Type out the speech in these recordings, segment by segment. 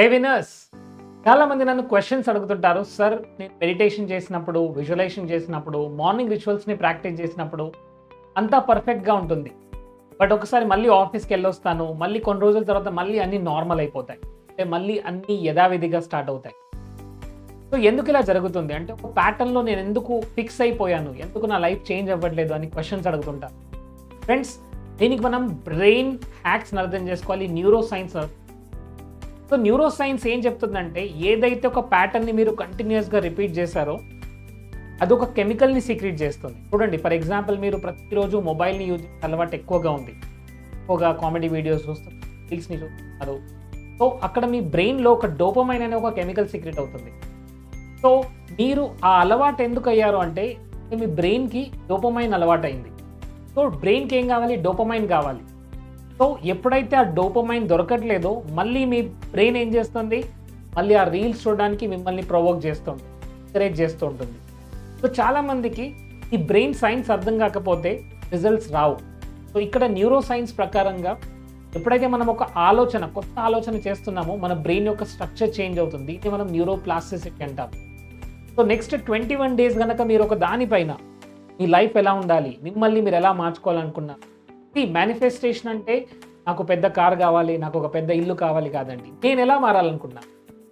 Hey winners చాలా మంది నన్ను క్వశ్చన్స్ అడుగుతుంటారు. సార్ నేను మెడిటేషన్ చేసినప్పుడు విజువలైజేషన్ చేసినప్పుడు మార్నింగ్ రిచువల్స్ని ప్రాక్టీస్ చేసినప్పుడు అంతా పర్ఫెక్ట్గా ఉంటుంది. బట్ ఒకసారి మళ్ళీ ఆఫీస్కి వెళ్ళొస్తాను. మళ్ళీ కొన్ని రోజుల తర్వాత మళ్ళీ అన్నీ నార్మల్ అయిపోతాయి. అంటే మళ్ళీ అన్నీ యథావిధిగా స్టార్ట్ అవుతాయి. సో ఎందుకు ఇలా జరుగుతుంది? అంటే ఒక ప్యాటర్న్లో నేను ఎందుకు ఫిక్స్ అయిపోయాను? ఎందుకు నా లైఫ్ చేంజ్ అవ్వట్లేదు? అని క్వశ్చన్స్ అడుగుతుంటాను ఫ్రెండ్స్ దీనికి మనం బ్రెయిన్ హ్యాక్స్ని అర్థం చేసుకోవాలి. Neuro science so neuro science ఏం చెప్తుందంటే ఏదైతే ఒక ప్యాటర్న్ని మీరు కంటిన్యూస్గా రిపీట్ చేశారో అది ఒక కెమికల్ని సీక్రెట్ చేస్తుంది. చూడండి ఫర్ ఎగ్జాంపుల్ మీరు ప్రతిరోజు మొబైల్ని యూజ్ చేసే అలవాటు ఎక్కువగా ఉంది. ఎక్కువగా కామెడీ వీడియోస్ చూస్తున్నారు రీల్స్ని చూస్తున్నారు. సో అక్కడ మీ బ్రెయిన్లో ఒక డోపమైన్ అనే ఒక కెమికల్ సీక్రెట్ అవుతుంది. సో మీరు ఆ అలవాటు ఎందుకు అయ్యారు అంటే మీ బ్రెయిన్కి డోపమైన్ అలవాటు అయింది సో బ్రెయిన్కి ఏం కావాలి? డోపమైన్ కావాలి. సో ఎప్పుడైతే ఆ డోపమైన్ దొరకట్లేదో మళ్ళీ మీ బ్రెయిన్ ఏం చేస్తుంది? మళ్ళీ ఆ రీల్స్ చూడడానికి మిమ్మల్ని ప్రొవోక్ చేస్తుంది ఎంకరేజ్ చేస్తూ ఉంటుంది సో చాలామందికి ఈ బ్రెయిన్ సైన్స్ అర్థం కాకపోతే రిజల్ట్స్ రావు. సో ఇక్కడ న్యూరో సైన్స్ ప్రకారంగా ఎప్పుడైతే మనం ఒక ఆలోచన కొత్త ఆలోచన చేస్తున్నామో మన బ్రెయిన్ యొక్క స్ట్రక్చర్ చేంజ్ అవుతుంది ఇది మనం న్యూరో ప్లాస్టిసిటీ అంటాం. So next twenty one days కనుక మీరు ఒక దానిపైన మీ లైఫ్ ఎలా ఉండాలి మిమ్మల్ని మీరు ఎలా మార్చుకోవాలనుకున్నారు ఈ మేనిఫెస్టేషన్ అంటే నాకు పెద్ద కార్ కావాలి నాకు ఒక పెద్ద ఇల్లు కావాలి కాదండి. నేను ఎలా మారాలనుకున్నా?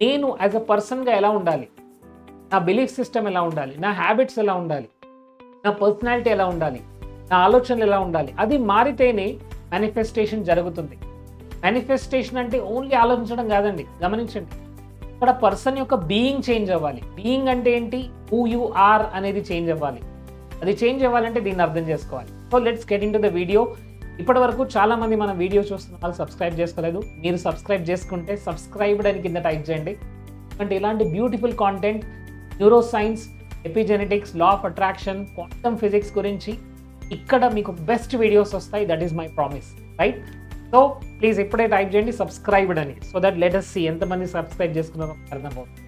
నేను యాజ్ అ పర్సన్గా ఎలా ఉండాలి? నా బిలీఫ్ సిస్టమ్ ఎలా ఉండాలి? నా హ్యాబిట్స్ ఎలా ఉండాలి? నా పర్సనాలిటీ ఎలా ఉండాలి? నా ఆలోచనలు ఎలా ఉండాలి? అది మారితేనే మేనిఫెస్టేషన్ జరుగుతుంది. మేనిఫెస్టేషన్ అంటే ఓన్లీ ఆలోచించడం కాదండి గమనించండి. ఇక్కడ పర్సన్ యొక్క బీయింగ్ చేంజ్ అవ్వాలి. బీయింగ్ అంటే ఏంటి? హూ యు ఆర్ అనేది చేంజ్ అవ్వాలి. అది చేంజ్ అవ్వాలంటే దీన్ని అర్థం చేసుకోవాలి. So let's get into the video ఇప్పటి వరకు చాలా మంది మన వీడియో చూస్తున్న వాళ్ళు సబ్స్క్రైబ్ చేసుకోలేదు. మీరు సబ్స్క్రైబ్ చేసుకుంటే సబ్స్క్రైబ్డ్ అని కింద టైప్ చేయండి. అంటే ఇలాంటి beautiful content neuroscience epigenetics law of attraction quantum physics గురించి ఇక్కడ మీకు బెస్ట్ వీడియోస్ వస్తాయి. That is my promise right so please ఇప్పుడే టైప్ చేయండి సబ్స్క్రైబ్డ్ అని సో దట్ లెటెస్ట్ సి ఎంతమంది సబ్స్క్రైబ్ చేసుకున్నారో అర్థమవుతుంది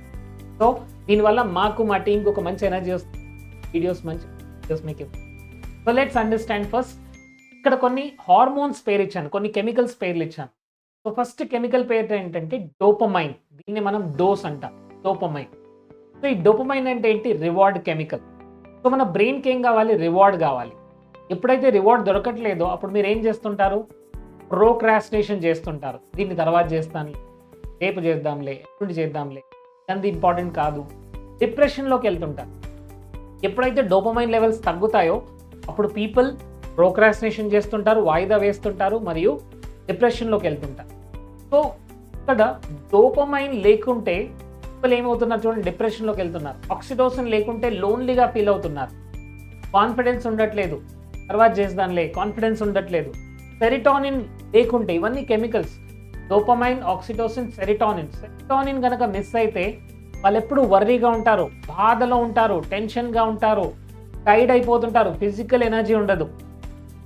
సో దీనివల్ల మాకు మా టీంకి ఒక మంచి ఎనర్జీ వస్తుంది. వీడియోస్ మంచి వీడియోస్ మీకు సో లెట్స్ అండర్స్టాండ్ ఫస్ట్ ఇక్కడ కొన్ని హార్మోన్స్ పేరు ఇచ్చాను కొన్ని కెమికల్స్ పేర్లు ఇచ్చాను సో ఫస్ట్ కెమికల్ పేరు ఏంటంటే డోపమైన్. దీన్ని మనం డోస్ అంటాం డోపమైన్. సో ఈ డోపమైన్ అంటే ఏంటి? Reward chemical. సో మన బ్రెయిన్కి ఏం కావాలి? రివార్డ్ కావాలి. ఎప్పుడైతే రివార్డ్ దొరకట్లేదో అప్పుడు మీరు ఏం చేస్తుంటారు? ప్రోక్రాస్టినేషన్ చేస్తుంటారు. దీన్ని తర్వాత చేస్తాను రేపు చేద్దాంలే ఎప్పుడు చేద్దాంలే అంది ఇంపార్టెంట్ కాదు. డిప్రెషన్లోకి వెళ్తుంటారు. ఎప్పుడైతే డోపమైన్ లెవెల్స్ తగ్గుతాయో అప్పుడు పీపుల్ ప్రోక్రాసినేషన్ చేస్తుంటారు వాయిదా వేస్తుంటారు మరియు డిప్రెషన్లోకి వెళ్తుంటారు. సో ఇక్కడ డోపమైన్ లేకుంటే పీపుల్ ఏమవుతున్నారు చూడండి డిప్రెషన్లోకి వెళ్తున్నారు. ఆక్సిడోసిన్ లేకుంటే లోన్లీగా ఫీల్ అవుతున్నారు. కాన్ఫిడెన్స్ ఉండట్లేదు. తర్వాత చేసేదానిలే కాన్ఫిడెన్స్ ఉండట్లేదు. సెరిటానిన్ లేకుంటే ఇవన్నీ chemicals. Dopamine oxytocin serotonin. Serotonin కనుక మిస్ అయితే వాళ్ళు ఎప్పుడు వర్రీగా ఉంటారు బాధలో ఉంటారు టెన్షన్గా ఉంటారు టైడ్ అయిపోతుంటారు ఫిజికల్ ఎనర్జీ ఉండదు.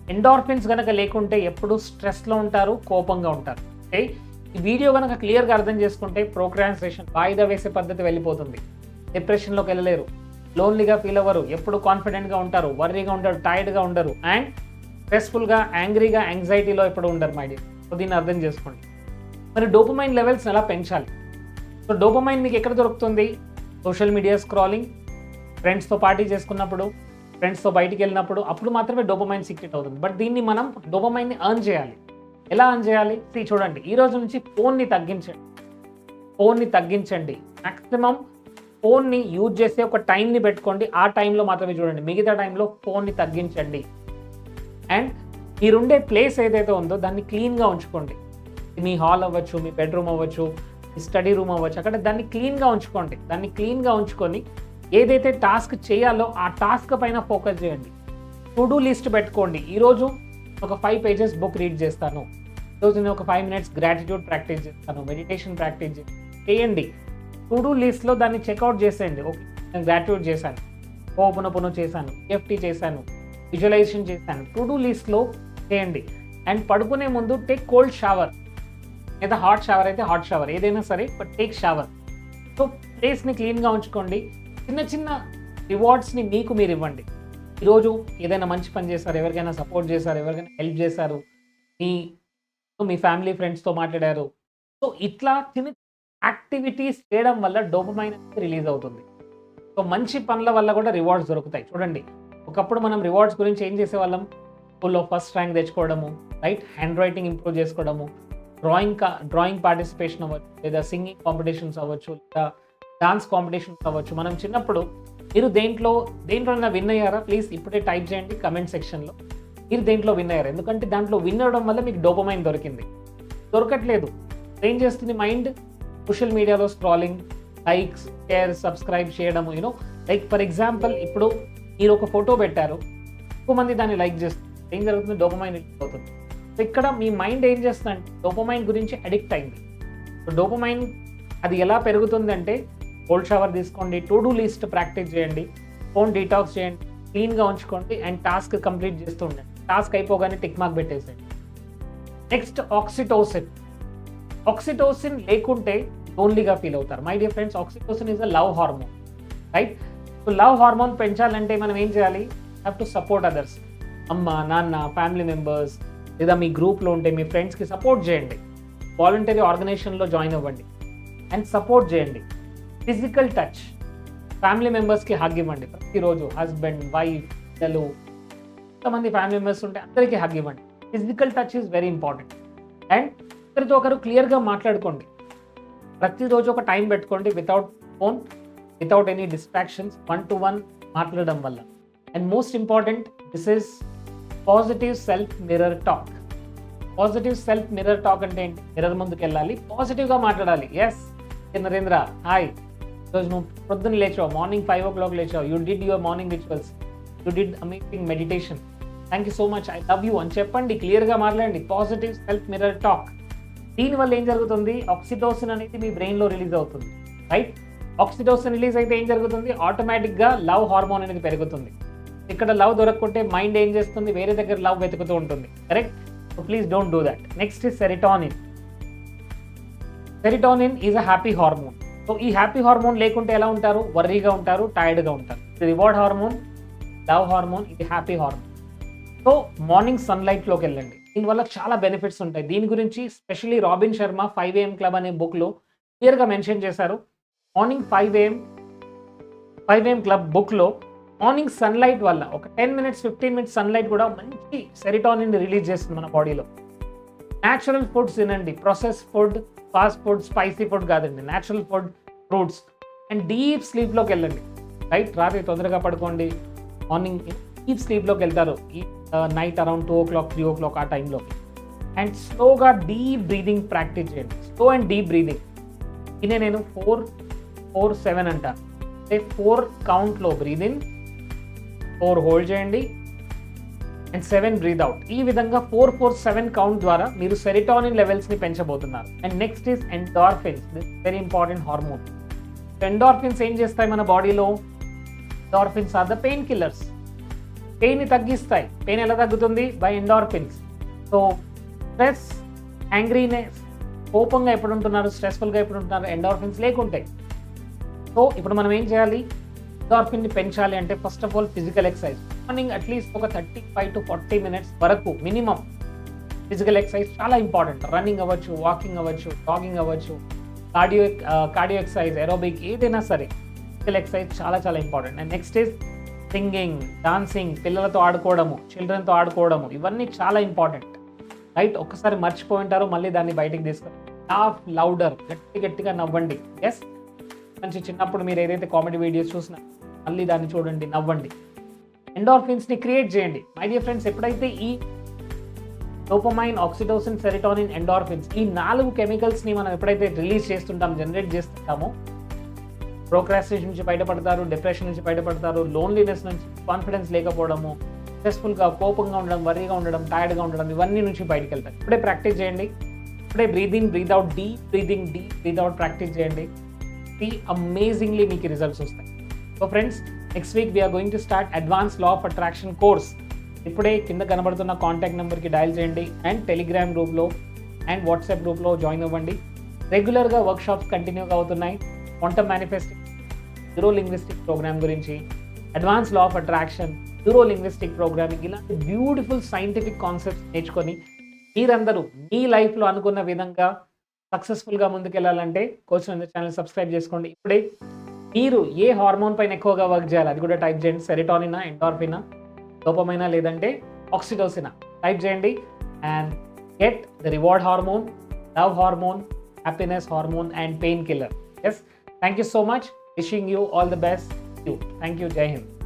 ఎండార్ఫిన్స్ కనుక లేకుంటే ఎప్పుడు స్ట్రెస్లో ఉంటారు కోపంగా ఉంటారు. ఓకే ఈ వీడియో కనుక క్లియర్గా అర్థం చేసుకుంటే ప్రోగ్రాన్సేషన్ వాయిదా వేసే పద్ధతి వెళ్ళిపోతుంది. డిప్రెషన్లోకి వెళ్ళలేరు. లోన్లీగా ఫీల్ అవ్వరు. ఎప్పుడు కాన్ఫిడెంట్గా ఉంటారు. వర్రీగా ఉంటారు టైర్డ్గా ఉండరు. అండ్ స్ట్రెస్ఫుల్గా యాంగ్రీగా యాంగ్జైటీలో ఎప్పుడు ఉండరు మై డియర్ సో దీన్ని అర్థం చేసుకోండి. మరి డోపమైన్ లెవెల్స్ ఎలా పెంచాలి? సో డోపమైన్ మీకు ఎక్కడ దొరుకుతుంది? సోషల్ మీడియా స్క్రాలింగ్ ఫ్రెండ్స్తో పార్టీ చేసుకున్నప్పుడు ఫ్రెండ్స్తో బయటికి వెళ్ళినప్పుడు అప్పుడు మాత్రమే డోపమైన్ సీక్రెట్ అవుతుంది. బట్ దీన్ని మనం డోపమైన్ని అర్న్ చేయాలి. ఎలా అర్న్ చేయాలి? సీ చూడండి. ఈ రోజు నుంచి ఫోన్ని తగ్గించండి. ఫోన్ని తగ్గించండి. మ్యాక్సిమం ఫోన్ని యూజ్ చేసే ఒక టైంని పెట్టుకోండి. ఆ టైంలో మాత్రమే చూడండి. మిగతా టైంలో ఫోన్ని తగ్గించండి. అండ్ మీరుండే ప్లేస్ ఏదైతే ఉందో దాన్ని క్లీన్గా ఉంచుకోండి. మీ హాల్ అవ్వచ్చు మీ బెడ్రూమ్ అవ్వచ్చు మీ స్టడీ రూమ్ అవ్వచ్చు. అక్కడ దాన్ని క్లీన్గా ఉంచుకోండి. దాన్ని క్లీన్గా ఉంచుకొని ఏదైతే టాస్క్ చేయాలో ఆ టాస్క్ పైన ఫోకస్ చేయండి. టు డూ లిస్ట్ పెట్టుకోండి. ఈరోజు ఒక ఫైవ్ పేజెస్ బుక్ రీడ్ చేస్తాను. ఈరోజు నేను ఒక ఫైవ్ మినిట్స్ గ్రాటిట్యూడ్ ప్రాక్టీస్ చేస్తాను. మెడిటేషన్ ప్రాక్టీస్ చేయండి. టు డూ లిస్ట్లో దాన్ని చెక్అవుట్ చేసేయండి. ఓకే నేను గ్రాటిట్యూడ్ చేశాను. ఓపెన్ ఓపెన్ చేశాను. ఎఫ్టీ చేశాను. విజువలైజేషన్ చేశాను. టు డూ లిస్ట్లో చేయండి. అండ్ పడుకునే ముందు టేక్ కోల్డ్ షవర్ లేదా హాట్ షవర్ అయితే హాట్ షవర్ ఏదైనా సరే బట్ టేక్ షవర్ సో ప్లేస్ని క్లీన్గా ఉంచుకోండి. చిన్న చిన్న రివార్డ్స్ని మీకు మీరు ఇవ్వండి. ఈరోజు ఏదైనా మంచి పని చేశారు ఎవరికైనా సపోర్ట్ చేశారు ఎవరికైనా హెల్ప్ చేశారు మీ మీ ఫ్యామిలీ ఫ్రెండ్స్తో మాట్లాడారు. సో ఇట్లా చిన్న యాక్టివిటీస్ చేయడం వల్ల డోపమైన్ రిలీజ్ అవుతుంది. సో మంచి పనుల వల్ల కూడా రివార్డ్స్ దొరుకుతాయి. చూడండి ఒకప్పుడు మనం రివార్డ్స్ గురించి ఏం చేసేవాళ్ళం? స్కూల్లో ఫస్ట్ ర్యాంక్ తెచ్చుకోవడము రైట్ హ్యాండ్ రైటింగ్ ఇంప్రూవ్ చేసుకోవడము డ్రాయింగ్ డ్రాయింగ్ పార్టిసిపేషన్ అవ్వచ్చు లేదా సింగింగ్ కాంపిటీషన్స్ అవ్వచ్చు లేదా డాన్స్ కాంపిటీషన్ కావచ్చు మనం చిన్నప్పుడు మీరు దేంట్లో దేంట్లో విన్ అయ్యారా? ప్లీజ్ ఇప్పుడే టైప్ చేయండి కమెంట్ సెక్షన్లో మీరు దేంట్లో విన్ అయ్యారు? ఎందుకంటే దాంట్లో విన్ అవ్వడం వల్ల మీకు డోపమైన్ దొరికింది. దొరకట్లేదు. ఏం చేస్తుంది మైండ్ సోషల్ మీడియాలో స్క్రాలింగ్ లైక్స్ షేర్ సబ్స్క్రైబ్ చేయడం you know like for example ఇప్పుడు మీరు ఒక ఫోటో పెట్టారు. ఎక్కువ మంది దాన్ని లైక్ చేస్తారు ఏం జరుగుతుంది? డోపమైన్ అవుతుంది. సో ఇక్కడ మీ మైండ్ ఏం చేస్తుందంటే డోపమైన్ గురించి అడిక్ట్ అయింది. డోపమైన్ అది ఎలా పెరుగుతుంది అంటే కోల్డ్ షవర్ తీసుకోండి టు డూ లిస్ట్ ప్రాక్టీస్ చేయండి ఫోన్ డీటాక్స్ చేయండి క్లీన్గా ఉంచుకోండి అండ్ టాస్క్ కంప్లీట్ చేస్తూ ఉండండి. టాస్క్ అయిపోగానే టిక్ మార్క్ పెట్టేసేయండి. నెక్స్ట్ ఆక్సిటోసిన్ ఆక్సిటోసిన్ లేకుంటే లోన్లీగా ఫీల్ అవుతారు. My dear friends oxytocin is a love hormone right so love hormone పెంచాలంటే మనం ఏం చేయాలి? హ్యావ్ టు సపోర్ట్ అదర్స్ అమ్మ నాన్న ఫ్యామిలీ మెంబర్స్ లేదా మీ గ్రూప్లో ఉంటే మీ ఫ్రెండ్స్కి సపోర్ట్ చేయండి. వాలంటరీ ఆర్గనైజేషన్లో జాయిన్ అవ్వండి. అండ్ సపోర్ట్ చేయండి. ఫిజికల్ టచ్ ఫ్యామిలీ మెంబర్స్కి హగ్ ఇవ్వండి ప్రతిరోజు. హస్బెండ్ వైఫ్ పిల్లలు ఎంతమంది ఫ్యామిలీ మెంబర్స్ ఉంటే అందరికీ హగ్ ఇవ్వండి. Physical touch is very important and ఒకరితో ఒకరు క్లియర్గా మాట్లాడుకోండి. ప్రతిరోజు ఒక టైం పెట్టుకోండి without phone without any distractions one to one మాట్లాడడం వల్ల. And most important this is positive self mirror talk positive self mirror talk అంటే ఏంటి? మిర్రర్ ముందుకు వెళ్ళాలి పాజిటివ్గా మాట్లాడాలి. ఎస్ నరేంద్ర హాయ్ ఈరోజు నువ్వు పొద్దున్న లేచావు morning five o'clock లేచావు. You did your morning rituals you did amazing meditation thank you so much I love you అని చెప్పండి క్లియర్గా మాట్లాడండి. పాజిటివ్ సెల్ఫ్ మిర్రర్ టాక్ దీనివల్ల ఏం జరుగుతుంది? ఆక్సిటోసిన్ అనేది మీ బ్రెయిన్లో రిలీజ్ అవుతుంది. రైట్ ఆక్సిటోసిన్ రిలీజ్ అయితే ఏం జరుగుతుంది? ఆటోమేటిక్గా లవ్ హార్మోన్ అనేది పెరుగుతుంది. ఇక్కడ లవ్ దొరకకుంటే మైండ్ ఏం చేస్తుంది? వేరే దగ్గర లవ్ వెతుకుతూ ఉంటుంది. Correct so please don't do that next is serotonin serotonin is a happy hormone so ఈ హ్యాపీ హార్మోన్ లేకుంటే ఎలా ఉంటారు? వర్రీగా ఉంటారు టైర్డ్గా ఉంటారు. రివార్డ్ హార్మోన్ లవ్ హార్మోన్ ఇది హ్యాపీ హార్మోన్ సో మార్నింగ్ సన్లైట్లోకి వెళ్ళండి. దీనివల్ల చాలా బెనిఫిట్స్ ఉంటాయి. దీని గురించి specially Robin Sharma five A M club అనే బుక్లో క్లియర్గా మెన్షన్ చేశారు. Morning five A M five A M club బుక్లో మార్నింగ్ సన్లైట్ వల్ల ఒక ten minutes fifteen minutes sunlight కూడా మంచి సెరిటానిన్ రిలీజ్ చేస్తుంది మన బాడీలో న్యాచురల్ ఫుడ్స్ తినండి. Process food fast food spicy food కాదండి natural food fruits and deep స్లీప్లోకి వెళ్ళండి. రైట్ రాత్రి తొందరగా పడుకోండి. మార్నింగ్ డీప్ స్లీప్లోకి వెళ్తారు. Night around two o'clock three o'clock ఆ టైంలో అండ్ స్లోగా డీప్ బ్రీదింగ్ ప్రాక్టీస్ చేయండి. స్లో అండ్ డీప్ బ్రీదింగ్ ఇదే నేను ఫోర్ ఫోర్ సెవెన్ అంటాను. అంటే ఫోర్ కౌంట్లో బ్రీదింగ్ ఫోర్ హోల్డ్ చేయండి. అండ్ సెవెన్ బ్రీద్ అవుట్ ఈ విధంగా ఫోర్ ఫోర్ సెవెన్ కౌంట్ ద్వారా మీరు సెరిటానిన్ లెవెల్స్ని పెంచబోతున్నారు. And next is endorphins very important hormone endorphins ఏం చేస్తాయి మన బాడీలో endorphins are the painkillers pain తగ్గిస్తాయి. పెయిన్ ఎలా తగ్గుతుంది? By endorphins so stress angriness కోపంగా ఎప్పుడు ఉంటున్నారు స్ట్రెస్ఫుల్గా ఎప్పుడు ఉంటున్నారు ఎండార్ఫిన్స్ లేకుంటాయి. సో ఇప్పుడు మనం ఏం చేయాలి? ఎండార్ఫిన్ని పెంచాలి అంటే first of all physical exercise morning at least ఒక thirty five to forty minutes వరకు మినిమం ఫిజికల్ ఎక్సర్సైజ్ చాలా ఇంపార్టెంట్ రన్నింగ్ అవ్వచ్చు వాకింగ్ అవ్వచ్చు జాగింగ్ అవ్వచ్చు కార్డియో కార్డియో ఎక్సర్సైజ్ ఎరోబిక్ ఏదైనా సరే ఫిజికల్ ఎక్సర్సైజ్ చాలా చాలా important and next is singing dancing పిల్లలతో ఆడుకోవడము చిల్డ్రన్తో ఆడుకోవడము ఇవన్నీ చాలా ఇంపార్టెంట్ రైట్ ఒక్కసారి మర్చిపోయి ఉంటారు మళ్ళీ దాన్ని బయటికి తీసుకొని లాఫ్ లౌడర్ గట్టి గట్టిగా నవ్వండి. ఎస్ మంచి చిన్నప్పుడు మీరు ఏదైతే కామెడీ వీడియోస్ చూసినా మళ్ళీ దాన్ని చూడండి నవ్వండి. ఎండార్ఫిన్స్ని క్రియేట్ చేయండి. మై డియర్ ఫ్రెండ్స్ ఎప్పుడైతే ఈ డోపమైన్ ఆక్సిడోసిన్ సెరిటానిన్ ఎండార్ఫిన్స్ ఈ నాలుగు కెమికల్స్ని మనం ఎప్పుడైతే రిలీజ్ చేస్తుంటాం జనరేట్ చేస్తుంటామో ప్రోక్రాస్టినేషన్ నుంచి బయటపడతారు డిప్రెషన్ నుంచి బయటపడతారు లోన్లీనెస్ నుంచి కాన్ఫిడెన్స్ లేకపోవడము స్ట్రెస్ఫుల్గా కోపంగా ఉండడం వరీగా ఉండడం టైర్డ్గా ఉండడం ఇవన్నీ నుంచి బయటకు వెళ్తారు. ఇప్పుడే ప్రాక్టీస్ చేయండి. ఇప్పుడే breathing breathe out deep breathing deep breathe out practice చేయండి. ఈ అమేజింగ్లీ మీకు రిజల్ట్స్ వస్తాయి. So friends next week we're going to start advance law of attraction course ఇప్పుడే కింద కనబడుతున్న కాంటాక్ట్ నెంబర్కి డయల్ చేయండి అండ్ టెలిగ్రామ్ గ్రూప్లో అండ్ వాట్సాప్ గ్రూప్లో జాయిన్ అవ్వండి. రెగ్యులర్గా వర్క్షాప్స్ కంటిన్యూగా అవుతున్నాయి. Quantum manifesting neuro linguistic program గురించి advance law of attraction neuro linguistic programming ఇలాంటి బ్యూటిఫుల్ సైంటిఫిక్ కాన్సెప్ట్స్ నేర్చుకొని మీరందరూ మీ లైఫ్లో అనుకున్న విధంగా సక్సెస్ఫుల్గా ముందుకెళ్ళాలంటే కోచ్ ఛానల్ సబ్స్క్రైబ్ చేసుకోండి. ఇప్పుడే మీరు ఏ హార్మోన్ పైన ఎక్కువగా వర్క్ చేయాలి? అది కూడా టైప్ చేయండి. సెరిటానినా ఎండార్ఫినా లోపమైనా లేదంటే ఆక్సిడోసినా టైప్ చేయండి. And get the reward hormone love hormone happiness hormone and painkillers thank you so much wishing you all the best you thank you Jai Hind